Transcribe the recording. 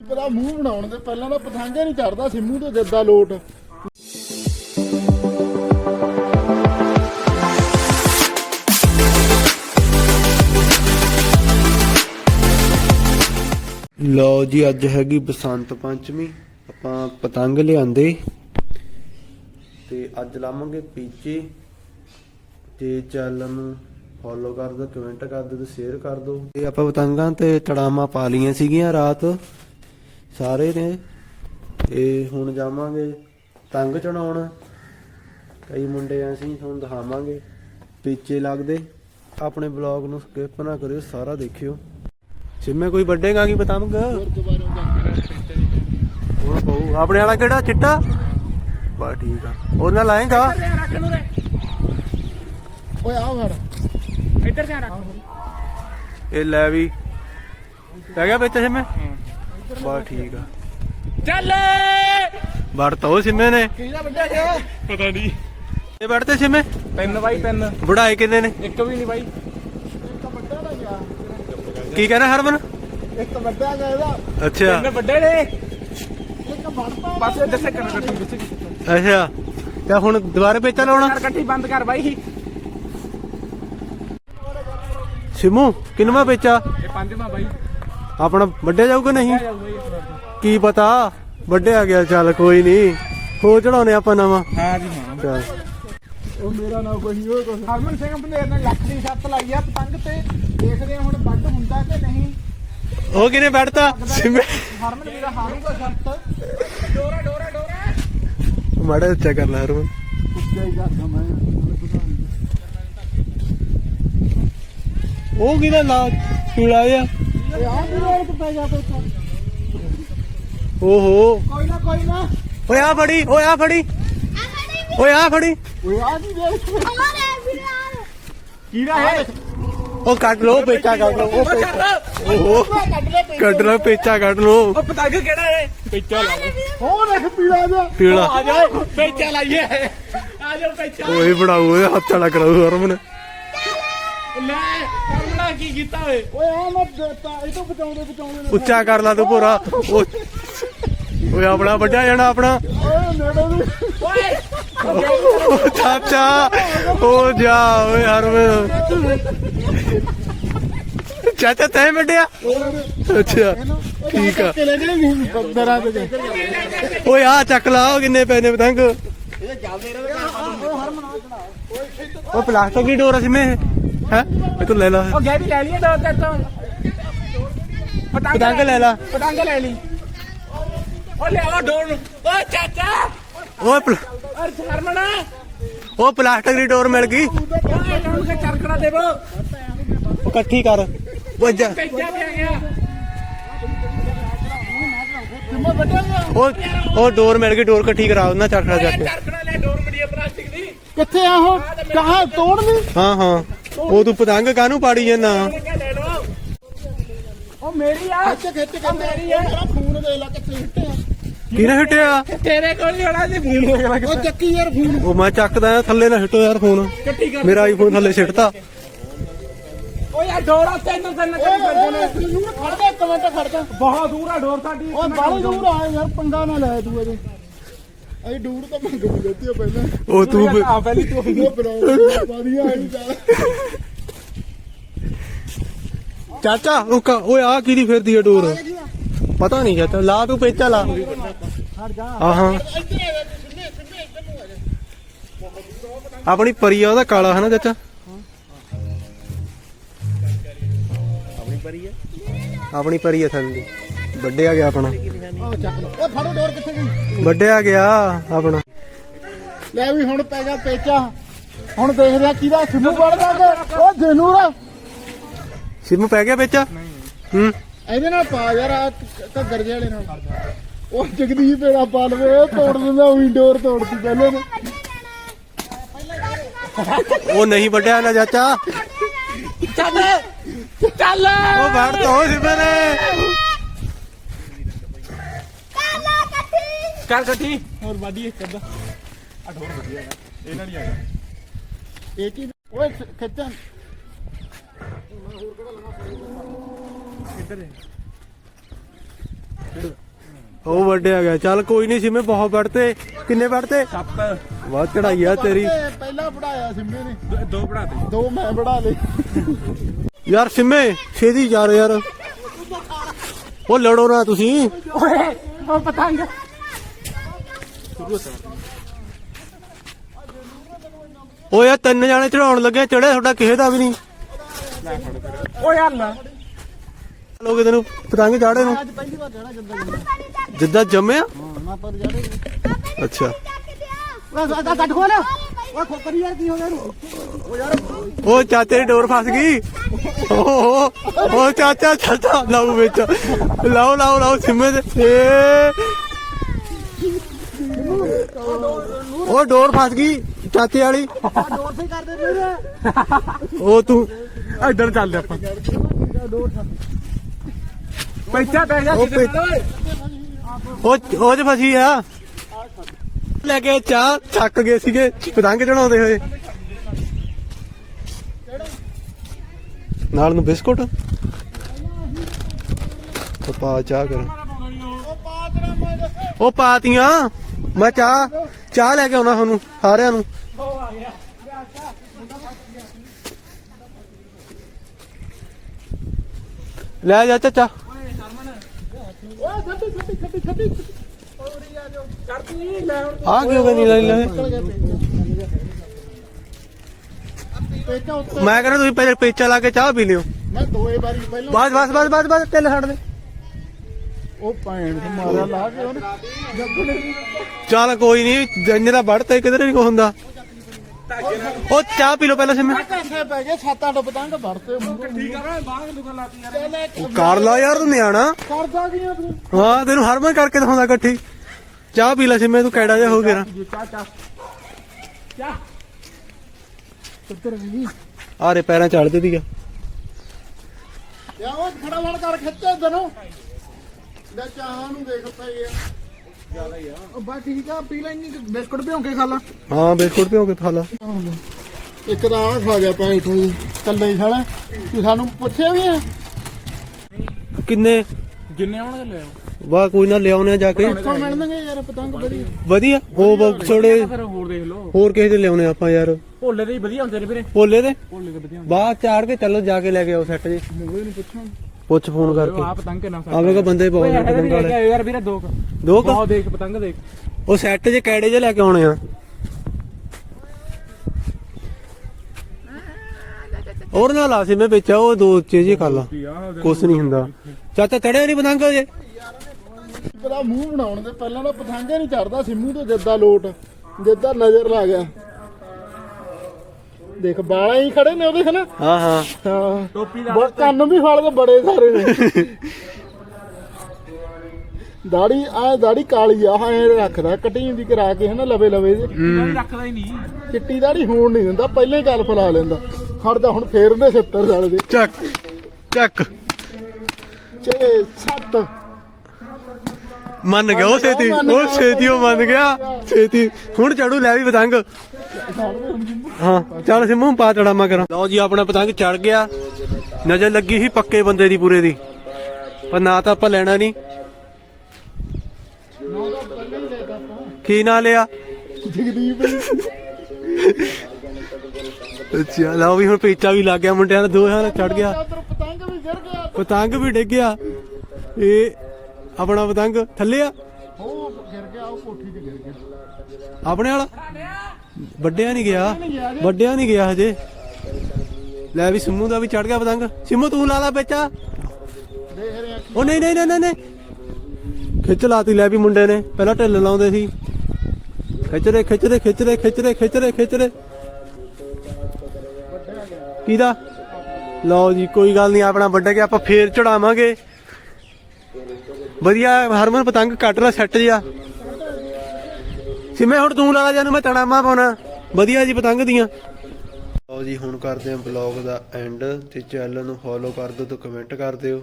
ਪਤਾ ਮੂੰਹ ਬਣਾਉਣ ਦੇ, ਪਹਿਲਾਂ ਤਾਂ ਪਤੰਗੇ ਨਹੀਂ ਚੜਦਾ ਸਿੰਮੂ ਤੇ ਜੱਦਾ ਲੋਟ। ਲਓ ਜੀ, ਅੱਜ ਹੈਗੀ ਬਸੰਤ ਪੰਚਮੀ, ਆਪਾਂ ਪਤੰਗ ਲਿਆਂਦੇ। ਤੇ ਅੱਜ ਲਾਵਾਂਗੇ ਪੀਚੇ। ਤੇ ਚੈਨਲ ਨੂੰ ਫੋਲੋ ਕਰ ਦਿਓ ਕਮੈਂਟ ਕਰ ਦਿਓ ਤੇ ਸ਼ੇਅਰ ਕਰ ਦਿਓ ਤੇ ਆਪਾਂ ਪਤੰਗਾਂ ਤੇ ਤੜਾਮਾ ਪਾ ਲੀਆਂ ਸੀਗੀਆਂ ਰਾਤ। ਸਾਰੇ ਨੇ। ਤੇ ਹੁਣ ਜਾਵਾਂਗੇ ਤੰਗ ਚੜਾਉਣ। ਕਈ ਮੁੰਡੇ ਅਸੀਂ ਤੁਹਾਨੂੰ ਦਿਖਾਵਾਂਗੇ ਪੀਚੇ ਲੱਗਦੇ। ਆਪਣੇ ਬਲੌਗ ਨੂੰ ਸਕਿਪ ਨਾ ਕਰਿਓ ਸਾਰਾ ਦੇਖਿਓ। ਸਿਮੇ ਕੋਈ ਵੱਡੇਗਾ ਕੀ ਹੁਣ ਪਊ ਆਪਣੇ ਵਾਲਾ ਕਿਹੜਾ? ਚਿੱਟਾ? ਬਾ ਠੀਕ ਆ। ਉਹ ਨਾਲ ਲਾਏਗਾ? ਓਏ ਆ ਫੜ ਇੱਧਰ ਧਿਆਨ ਰੱਖ। ਇਹ ਲੈ ਵੀ। ਪੈ ਗਿਆ ਵਿੱਚ ਸਿਮੇ? ਬਾ ਠੀਕ ਆ। ਚੱਲ। ਵੜਤਾ ਉਹ ਸਿਮੇ ਨੇ। ਕਿਹੜਾ ਵੱਡਾ ਗਿਆ ਪਤਾ ਨਹੀਂ ਇਹ ਵੜਤੇ ਸਿਮੇ? ਪੈਨ ਬਾਈ ਪੈਨ ਵੜਾਏ ਕਿੰਨੇ ਨੇ? ਇੱਕ ਵੀ ਨਹੀਂ ਬਾਈ। ਇੱਕ ਵੱਡਾ ਦਾ ਗਿਆ ਕੀ ਕਹਿਣਾ ਹਰਮਨ? ਇੱਕ ਵੱਡਾ ਗਿਆ ਇਹਦਾ। ਅੱਛਾ। ਪੈਨ ਵੱਡੇ ਨੇ। ਇੱਕ ਵੜਦਾ ਬਸ ਦੱਸੇ ਕਰ ਕੱਟੀ ਵਿੱਚ। ਅੱਛਾ। ਤੇ ਹੁਣ ਦੁਬਾਰੇ ਪੇਚਾ ਲਾਉਣਾ? ਕੱਟੀ ਬੰਦ ਕਰ ਬਾਈ। ਸਿਮੂ ਕਿੰਨਵਾ ਪੇਚਾ? ਇਹ ਪੰਜਵਾਂ ਬਾਈ। ਆਪਣਾ ਵੱਡੇ ਜਾਊਗਾ ਨਹੀਂ? ਆ। ਕੀ ਪਤਾ? ਵੱਡੇ ਆ ਗਿਆ ਚੱਲ ਕੋਈ ਨਹੀਂ। ਹੋ ਚੜਾਉਨੇ ਆਪਾਂ ਨਵਾਂ? ਹਾਂ ਜੀ ਹਾਂ। ਚੱਲ। ਉਹ ਮੇਰਾ ਨਾ ਕੋਈ ਉਹ ਕੁਛ ਹਰਮਨ ਸਿੰਘ ਬੰਦੇਰ ਨੇ ਲੱਖ ਦੀ ਸੱਤ ਲਾਈ ਆ ਪਤੰਗ ਤੇ। ਦੇਖਦੇ ਆ ਹੁਣ ਵੱਡ ਹੁੰਦਾ ਕਿ ਨਹੀਂ। ਉਹ ਕਿਨੇ ਬੈਠਤਾ ਸਿਮੇ ਹਰਮਨ ਵੀਰਾ ਹਾਰੂਗਾ ਸੱਤ ਡੋਰਾ ਡੋਰਾ ਡੋਰਾ। ਮਾੜਾ ਉੱਚਾ ਕਰ ਲੈ ਹਰਮਨ। ਉੱਚਾ ਹੀ ਕਰਦਾ ਮੈਂ ਨਹੀਂ ਉਹ ਕਿਹਦਾ ਲਾ ਪੀਲਾ ਜਿਹਾ। ਓਏ ਆ ਪੈ ਗਿਆ ਓਹੋ। ਕੋਈ ਨਾ ਕੋਈ ਨਾ। ਓਏ ਆ ਫੜੀ ਓਏ ਆ ਫੜੀ। ਓਏ ਆ ਫੜੀ। ਓਏ ਆ ਨਹੀਂ ਦੇਖ ਕੀੜਾ ਹੈ? ਉਹ ਕੱਢ ਲੋ ਪੇਚਾ ਕੱਢ ਲੋ ਉਹ ਪੇਚਾ। ਓਹੋ। ਕੱਢ ਲੋ ਪੇਚਾ। ਕੱਢ ਲੋ ਉਹ ਪਤੰਗ ਕਿਹੜਾ ਹੈ? ਪੇਚਾ ਲਾ ਹੋ ਦੇਖ ਪੀਲਾ ਜਾ ਪੀਲਾ। ਆ ਜਾਓ ਪੇਚਾ ਲਾਈਏ। ਆ ਜਾਓ ਪੇਚਾ। ਓਏ ਬਣਾਉ ਓਏ ਹੱਥ ਵਾਲਾ ਕਰਾਉ ਹਰਮਨ। ਲੈ ਹਰਮਨਾ ਕੀ ਕੀਤਾ ਓਏ? ਓਏ ਆ ਮੈਂ ਦੇਤਾ ਇਹ ਤੋਂ ਬਚਾਉਂਦੇ ਬਚਾਉਂਦੇ ਨੇ। ਉੱਚਾ ਕਰ ਲਾ ਤੂੰ ਭੋਰਾ। ਓ- ਓਏ ਆਪਣਾ ਵੱਡਾ ਜਾਣਾ ਆਪਣਾ। ਓਏ ਨੇੜੇ ਵੀ ਓਏ! ਓ ਚਾਚਾ। ਓ ਜਾ ਓਏ ਹਰਮਨ। ਚਾਚਾ ਤੈਂ ਵੱਡਿਆ? ਅੱਛਾ ਠੀਕ ਆ। ਜਿਹੜੇ ਬੰਦਰਾਂ ਓਏ ਆ ਚੱਕ ਲਾ ਉਹ ਕਿੰਨੇ ਪੈਨੇ ਪਤੰਗ। ਉਹ ਪਲਾਸਟਿਕ ਦੀ ਡੋਰ ਸੀ ਮੈਂ। ਹੈ? ਇਹ ਤੂੰ ਲੈ ਲਾ। ਉਹ ਗੈ ਵੀ ਲੈ ਲਈਏ ਦੋ ਤੇ ਤੋਂ। ਪਤੰਗ ਲੈ ਲਾ ਪਤੰਗ ਲੈ ਲਈ। ਉਹ ਲੈ ਉਹ ਡੋਰ ਓ ਚਾਚਾ। ਓਏ ਪਲ- ਅਰ ਹਰਮਨਾ ਉਹ ਪਲਾਸਟਿਕ ਦੀ ਡੋਰ ਮਿਲ ਗਈ। ਚਰਕੜਾ ਦੇਵੋ। ਇਕੱਠੀ ਕਰ। ਉਹ ਜਾ ਪੇਚਾ ਵੀ ਆ ਗਿਆ ਕਿੰਨਾ ਵੱਡਾ ਗਿਆ ਉਹ ਉਹ ਡੋਰ ਮਿਲ ਗਈ ਡੋਰ ਇਕੱਠੀ ਕਰਾ ਉਹਨਾਂ ਚੱਕੜਾ ਚੱਕ ਕੇ। ਚਰਕੜਾ ਲੈ ਡੋਰ ਮੜੀ ਪਲਾਸਟਿਕ ਦੀ। ਕਿੱਥੇ ਆ ਉਹ? ਕਹਾਂ? ਤੋੜ ਲਈ ਹਾਂ ਹਾਂ। ਉਹ ਤੂੰ ਪਤੰਗ ਕਾਹਨੂੰ ਪਾੜੀ ਜਾਂਦਾ? ਉਹ ਮੇਰੀ ਆ। ਖਿੱਚ ਖਿੱਚ ਕੇ ਮੇਰੀ ਆ। ਤੇਰਾ ਫੋਨ ਦੇ ਲਾ ਕਿੱਥੇ ਹਿੱਟਿਆ ਕਿਹਨੇ ਹਿੱਟਿਆ ਤੇਰੇ ਕੋਲ ਹੀ ਹੋਣਾ ਸੀ ਫੋਨ। ਉਹ ਚੱਕੀ ਯਾਰ ਫੋਨ। ਉਹ ਮੈਂ ਚੱਕਦਾ ਆ, ਥੱਲੇ ਨਾ ਹਿੱਟੋ ਯਾਰ ਫੋਨ। ਮੇਰਾ ਆਈਫੋਨ ਥੱਲੇ ਸਿੱਟਤਾ। ਓ ਯਾਰ ਡੋਰਾ ਤੈਨੂੰ ਤੈਨੂੰ ਕਰੀ ਫਿਰਦੇ ਨੇ। ਖੜ ਜਾ ਇੱਕ ਮਿੰਟ ਖੜ ਜਾ। ਬਹੁਤ ਦੂਰ ਆ ਡੋਰ ਸਾਡੀ। ਓਏ ਬਾਹਲੀ ਦੂਰ ਆ ਯਾਰ ਪੰਗਾ ਨਾ ਲੈ ਤੂੰ ਅਜੇ ਅਈ ਡੂੜ ਤਾਂ ਮੰਗ ਵੀ ਲੈਤੀ ਆ ਪਹਿਲਾਂ। ਉਹ ਤੂੰ ਵੀ- ਆ ਪਹਿਲੀ ਤੂੰ ਉਹ ਬਣਾਉ ਵਧੀਆ ਆਈ ਚੱਲ ਚਾਚਾ ਉਹ ਕਾ ਓਏ ਆ ਕਿਹਦੀ ਫਿਰਦੀ ਹੈ ਡੋਰ? ਪਤਾ ਨਹੀਂ ਚਾਚਾ ਲਾ ਤੂੰ ਪੇਚਾ ਲਾ। ਖੜ ਜਾ। ਹਾਂ ਹਾਂ। ਇੱਧਰ ਆ ਜਾ ਸਿੰਮੇ ਸਿੰਮੇ ਇੱਧਰ ਨੂੰ ਆ ਜਾ ਆਪਣੀ ਪਰੀ ਆ ਉਹਦਾ ਕਾਲਾ ਹੈ ਨਾ ਚਾਚਾ? ਆਪਣੀ ਪਰੀ ਆ? ਆਪਣੀ ਪਰੀ ਆ ਥੱਲੇ। ਵੱਡੇ ਆ ਗਿਆ ਆਪਣਾ। ਆ ਚੱਕ ਲਓ। ਓਏ ਫੜੋ ਡੋਰ ਕਿੱਥੇ ਗਈ? ਵੱਡੇ ਆ ਗਿਆ ਆਪਣਾ। ਲੈ ਵੀ ਹੁਣ ਪੈ ਗਿਆ ਪੇਚਾ। ਹੁਣ ਦੇਖਦੇ ਆ ਕਿਹਦਾ ਸਿੰਮੂ ਵੜਦਾ ਕਿ ਉਹ ਜਨੂਰ ਸਿਮ ਪੈ ਗਿਆ ਵਿੱਚ ਹੂੰ। ਇਹਦੇ ਨਾਲ ਪਾ ਯਾਰ ਆ ਘੱਗਰ ਜਿਹੇ ਵਾਲੇ ਨਾਲ। ਉਹ ਜਗਦੀਪ ਇਹਦਾ ਪਾ ਲਵੇ ਤੋੜ ਦਿੰਦਾ ਉਹੀ ਡੋਰ ਤੋੜਦੀ ਪਹਿਲੇ ਨੇ ਉਹ ਨਹੀਂ ਵੱਡਿਆ ਨਾ ਚਾਚਾ। ਚੱਲ ਚੱਲ। ਉਹ ਵੜ ਤੋ ਸਿਮੇ ਕਰ ਕੱਟੀ ਹੋਰ ਵਾਦੀ ਇੱਕ ਅੱਧਾ। ਆ ਵਧੀਆ ਹੈ ਇਹਨਾਂ ਨਹੀਂ ਆਇਆ ਇਹ ਕੀ ਓਏ ਕਿੱਧਰ ਹੈ? ਉਹ ਵੱਡੇ ਆ ਗਿਆ। ਚੱਲ ਕੋਈ ਨਹੀਂ ਸਿਮੇ ਬਹੁਤ ਵੜਤੇ ਕਿੰਨੇ ਵੜਤੇ ਸੱਤ। ਬਹੁਤ ਚੜਾਈ ਆ ਤੇਰੀ। ਪਹਿਲਾਂ ਪੜਾਇਆ ਸਿੰਮੇ ਨੇ। ਦੋ ਪੜਾ ਦੇ ਦੋ ਮੈਂ ਪੜਾ ਲਏ। ਯਾਰ ਸਿਮੇ ਛੇਦੀ ਯਾਰ ਯਾਰ। ਉਹ ਲੜੋ ਨਾ ਤੁਸੀਂ। ਓਏ ਉਹ ਪਤੰਗ। ਓ ਯਾਰ ਤਿੰਨ ਜਾਣੇ ਚੜਾਉਣ ਲੱਗੇ ਚੜੇ ਤੁਹਾਡਾ ਕਿਸੇ ਦਾ ਵੀ ਨਹੀਂ। ਓ ਯਾਰ ਲੈ। ਲੋਗੇ ਤੈਨੂੰ ਪਤੰਗ ਚਾੜੇ ਨੂੰ। ਅੱਜ ਪਹਿਲੀ ਵਾਰ ਚੜਾ ਜਿੱਦਾਂ ਜੰਮਿਆ? ਹਾਂ ਨਾ ਪਰ ਜਾੜੇ ਅੱਛਾ। ਓਏ ਗੱਡ ਗੱਡ ਖੋਲ। ਓਏ ਖੋਪਰੀ ਯਾਰ ਕੀ ਹੋ ਗਿਆ ਇਹਨੂੰ? ਉਹ ਚਾਚੇ ਦੀ ਡੋਰ ਫਸ ਗਈ। ਓ ਓ ਚਾਚਾ ਚਾਚਾ ਲਾਓ ਵਿੱਚ। ਲਾਓ ਲਾਓ ਲਾਓ ਸਿਮੇ ਦੇ। ਉਹ ਡੋਰ ਫਸ ਗਈ ਚਾਚੇ ਵਾਲੀ। ਡੋਰ ਸੇ ਕਰਦੇ ਪਏ ਉਹ ਤੂੰ ਇੱਧਰ ਚੱਲਦੇ ਆਪਾਂ। ਪੈਸਾ ਪੈ ਜਾ ਉਹ ਕਿਤੇ ਪੈ- ਓਏ ਉਹ ਉਹ ਚ ਫਸੀ ਆ। ਲੈ ਕੇ ਚਾਹ ਥੱਕ ਗਏ ਸੀਗੇ ਪਤੰਗ ਚੜਾਉਂਦੇ ਹੋਏ। ਨਾਲ ਨੂੰ ਬਿਸਕੁਟ। ਪਾ ਚਾਹ ਕਰ। ਉਹ ਪਾਤੀਆਂ ਮੈਂ ਚਾਹ ਚਾਹ ਲੈ ਕੇ ਆਉਣਾ ਤੁਹਾਨੂੰ ਸਾਰਿਆਂ ਨੂੰ। ਲੈ ਜਾ ਚਾਚਾ। ਆ ਜਾਓ ਕਰਦੀ ਲੈ ਹੁਣ ਆ ਕਿਉਂ ਨਹੀਂ ਲੈ ਲੈ ਮੈਂ ਕਹਿੰਦਾ ਤੁਸੀਂ ਪਹਿਲੇ ਪੇਚਾ ਲਾ ਕੇ ਚਾਹ ਪੀ ਲਿਓ। ਮੈਂ ਦੋਏ ਵਾਰੀ ਪਹਿਲਾਂ ਬਸ ਬਸ ਬਸ ਬਸ ਬਸ ਤਿੰਨ ਛੱਡ ਦੇ। ਉਹ ਭੈਣ ਤੇ ਮਾਰਿਆ ਲਾ ਕੇ ਉਹਨੇ ਜੱਗੂ ਨੇ। ਚੱਲ ਕੋਈ ਨਹੀਂ ਜੰਜ ਦਾ ਵੜ ਤੇ ਕਿਧਰੇ ਨਹੀਂ ਕੋ ਹੁੰਦਾ। ਉਹ ਚਾਹ ਪੀ ਲਓ ਪਹਿਲਾਂ ਸਿਮੇ ਕਾਸੇ ਪੈ ਗਏ ਸੱਤ ਅੱਠ ਪਤੰਗ ਵੜਤੇ ਮੂੰਹ ਠੀਕ ਆ ਬਾਹਰ ਦੁਕਾਨ ਲਾਤੀ ਯਾਰ। ਉਹ ਕਰ ਲਾ ਯਾਰ ਤੂੰ ਨਿਆਣਾ। ਕਰਦਾ ਗਈਆਂ ਤੂੰ? ਹਾਂ ਤੈਨੂੰ ਹਰਮਨ ਕਰਕੇ ਦਿਖਾਉਂਦਾ ਇਕੱਠੀ। ਚਾਹ ਪੀ ਲੈ ਸਿਮੇ ਤੂੰ ਕਿਹੜਾ ਜਿਹਾ ਹੋ ਗਿਆ ਨਾ। ਚਾਹ ਚਾਹ ਚਾਹ। ਉੱਤਰ ਗਈ ਆਰੇ ਪੈਰਾਂ ਚੜ ਦਿੱਤੀ ਆ। ਯਾ ਉਹ ਖੜਾ ਵੜ ਕਰ ਖਿੱਚੇ ਦਨੋਂ ਲੈ ਚਾਹਾਂ ਨੂੰ ਦੇਖ ਪਏ ਆ ਜ਼ਿਆਦਾ ਹੀ ਆ। ਉਹ ਬਾ ਠੀਕ ਆ ਪੀ ਲੈਣੀ ਬਿਸਕੁਟ ਭਿਉਂ ਕੇ ਖਾ ਲਾ। ਹਾਂ ਬਿਸਕੁਟ ਪਿਓ ਕੇ ਖਾ ਲਾ। ਇੱਕ ਤਾਂ ਆ ਖਾ ਗਿਆ ਭਾਈ ਤੂੰ ਕੱਲੇ ਹੀ ਖਾਣਾ ਤੂੰ ਸਾਨੂੰ ਪੁੱਛਿਆ ਵੀ ਆ? ਕਿੰਨੇ? ਜਿੰਨੇ ਆਉਣਗੇ ਲੈ ਆਓ। ਵਾਹ ਕੋਈ ਨਾ ਲਿਆਉਣੇ ਜਾ ਕੇ। ਇੱਥੋਂ ਮਿਲਣਗੇ ਯਾਰ ਪਤੰਗ ਬੜੀ। ਵਧੀਆ ਉਹ ਬ- ਥੋੜੇ ਫਿਰ ਹੋਰ ਦੇਖ ਲਓ। ਹੋਰ ਕਿਸੇ ਦੇ ਲਿਆਉਣੇ ਆਪਾਂ ਯਾਰ। ਭੋਲੇ ਦੇ ਹੀ ਵਧੀਆ ਹੁੰਦੇ ਨੇ ਵੀਰੇ। ਭੋਲੇ ਦੇ? ਭੋਲੇ ਦੇ ਵਧੀਆ ਬਾਹਰ ਚਾੜ ਕੇ ਚੱਲੋ ਜਾ ਕੇ ਲੈ ਕੇ ਆਓ ਸੈੱਟ ਜੀ। ਮੈਨੂੰ ਨਹੀਂ ਪੁੱਛਾਂ। ਪੁੱਛ ਫੋਨ ਕਰਕੇ। ਆ ਪਤੰਗ ਕਿੰਨਾ ਆਪਣੇ ਕੋ ਬੰਦੇ ਬਹੁਤ ਨੇ ਪਤੰਗ ਵਾਲੇ। ਯਾਰ ਵੀਰੇ ਦੋ ਕੁ। ਦੋ ਕੁ? ਬਹੁਤ ਦੇਖ ਪਤੰਗ ਦੇਖ। ਉਹ ਸੈੱਟ ਜੇ ਕੈੜੇ ਜੇ ਲੈ ਕੇ ਆਉਣੇ ਆ? ਹੋਰ ਨਾ ਲਾ ਸੀ ਮੈਂ ਵਿੱਚ ਉਹ ਦੋ ਚੀਜ਼ ਹੀ ਕਰ ਲਾ। ਕੁਛ ਨਹੀਂ ਹੁੰਦਾ। ਚਾਚਾ ਚੜਿਆ ਨਹੀਂ ਪਤੰਗ ਜੇ ਪਤਾ ਮੂੰਹ ਬਣਾਉਣ ਦੇ ਪਹਿਲਾਂ ਤਾਂ ਪਤੰਗੇ ਨਹੀਂ ਚੜਦਾ ਸਿੰਮੂ ਤੋਂ ਜਿੱਦਾਂ ਲੋਟ ਜਿੱਦਾਂ ਨਜ਼ਰ ਲੱਗ ਗਿਆ। ਦੇਖ ਬਾਲਾਂ ਹੀ ਖੜੇ ਨੇ ਉਹਦੇ ਹਨਾ ਹਾਂ ਹਾਂ। ਹਾਂ। ਟੋਪੀ ਬਹੁਤ ਕੰਨ ਵੀ ਫੜ ਕੇ ਬੜੇ ਸਾਰੇ ਨੇ। ਦਾੜੀ ਆ ਦਾੜੀ ਕਾਲੀ ਆ ਹਾਂ ਇਹ ਰੱਖਦਾ ਕਟਿੰਗ ਦੀ ਕਰਾ ਕੇ ਹਨਾ ਲਵੇ ਲਵੇ ਜੇ। ਰੱਖਦਾ ਹੀ ਨਹੀਂ। ਚਿੱਟੀ ਦਾੜੀ ਹੋਣ ਨਹੀਂ ਦਿੰਦਾ ਪਹਿਲਾਂ ਹੀ ਗੱਲ ਫਲਾ ਲੈਂਦਾ। ਖੜਦਾ ਹੁਣ ਫੇਰ ਉਹਨੇ 70 ਸਾਲ ਦੇ। ਚੱਕ ਚੱਕ। 6 7 ਮੰਨ ਗਿਆ ਉਹ ਛੇਤੀ ਉਹ ਛੇਤੀ ਉਹ ਮੰਨ ਗਿਆ। ਛੇਤੀ ਹੁਣ ਚੜੂ ਲੈ ਵੀ ਪਤੰਗ ਹਾਂ ਚੱਲ ਸਿਮੂ ਪਾ ਚੜਾਮਾ ਕਰਾਂ। ਲਓ ਜੀ ਆਪਣਾ ਪਤੰਗ ਚੜ ਗਿਆ। ਨਜ਼ਰ ਲੱਗੀ ਸੀ ਪੱਕੇ ਬੰਦੇ ਦੀ ਪੂਰੇ ਦੀ। ਪਰ ਨਾ ਤਾਂ ਆਪਾਂ ਲੈਣਾ ਨਹੀਂ। ਕੀ ਨਾਂ ਲਿਆ? ਜਗਦੀਪ ਅੱਛਾ ਲਓ ਵੀ ਹੁਣ ਪੇਚਾ ਵੀ ਲੱਗ ਗਿਆ ਮੁੰਡਿਆਂ ਦਾ ਦੋਹਾਂ ਦਾ ਚੜ ਗਿਆ। ਪਤੰਗ ਵੀ ਗਿਰ ਗਿਆ ਪਤੰਗ ਵੀ ਡਿੱਗ ਗਿਆ। ਇਹ ਆਪਣਾ ਪਤੰਗ ਥੱਲੇ ਆ? ਉਹ ਗਿਰ ਗਿਆ ਉਹ ਕੋਠੀ ਤੇ ਗਿਰ ਗਿਆ। ਆਪਣੇ ਵਾਲਾ? ਵੱਡਿਆ ਨਹੀਂ ਗਿਆ ਵੱਡਿਆ ਨਹੀਂ ਗਿਆ ਹਜੇ। ਲੈ ਵੀ ਸਿੰਮੂ ਦਾ ਵੀ ਚੜ ਗਿਆ ਪਤੰਗ। ਸਿੰਮੂ ਤੂੰ ਲਾ ਲਾ ਬੇਚਾ ਉਹ ਨਹੀਂ ਨਹੀਂ ਨਹੀਂ ਨਹੀਂ, ਖਿੱਚ ਲਾਤੀ ਲੈ ਵੀ ਮੁੰਡੇ ਨੇ। ਪਹਿਲਾਂ ਢਿੱਲ ਲਾਉਂਦੇ ਸੀ। ਖਿੱਚਦੇ ਖਿੱਚਦੇ ਖਿੱਚਦੇ ਖਿੱਚਦੇ ਖਿੱਚਦੇ ਖਿੱਚਦੇ ਕਿਹਦਾ? ਲਓ ਜੀ ਕੋਈ ਗੱਲ ਨਹੀਂ ਆਪਣਾ ਵੱਡਾ ਕਿ ਆਪਾਂ ਫੇਰ ਚੜਾਵਾਂਗੇ। ਵਧੀਆ ਹਰਮਨ ਪਤੰਗ ਕੱਟ ਲਾ ਸੈੱਟ ਜਿਆ ਸਿਮੇ ਹੁਣ ਤੂੰ ਲਾ ਲਾ ਜਾਨੂੰ ਮੈਂ ਤੜਾਮਾ ਪਾਉਣਾ। ਵਧੀਆ ਜੀ, ਪਤੰਗ ਦੀਆਂ। ਲਓ ਜੀ, ਹੁਣ ਕਰਦੇ ਹਾਂ ਬਲੌਗ ਦਾ ਐਂਡ ਤੇ ਚੈਨਲ ਨੂੰ ਫੋਲੋ ਕਰ ਦਿਓ ਤੇ ਕਮੈਂਟ ਕਰ ਦਿਓ।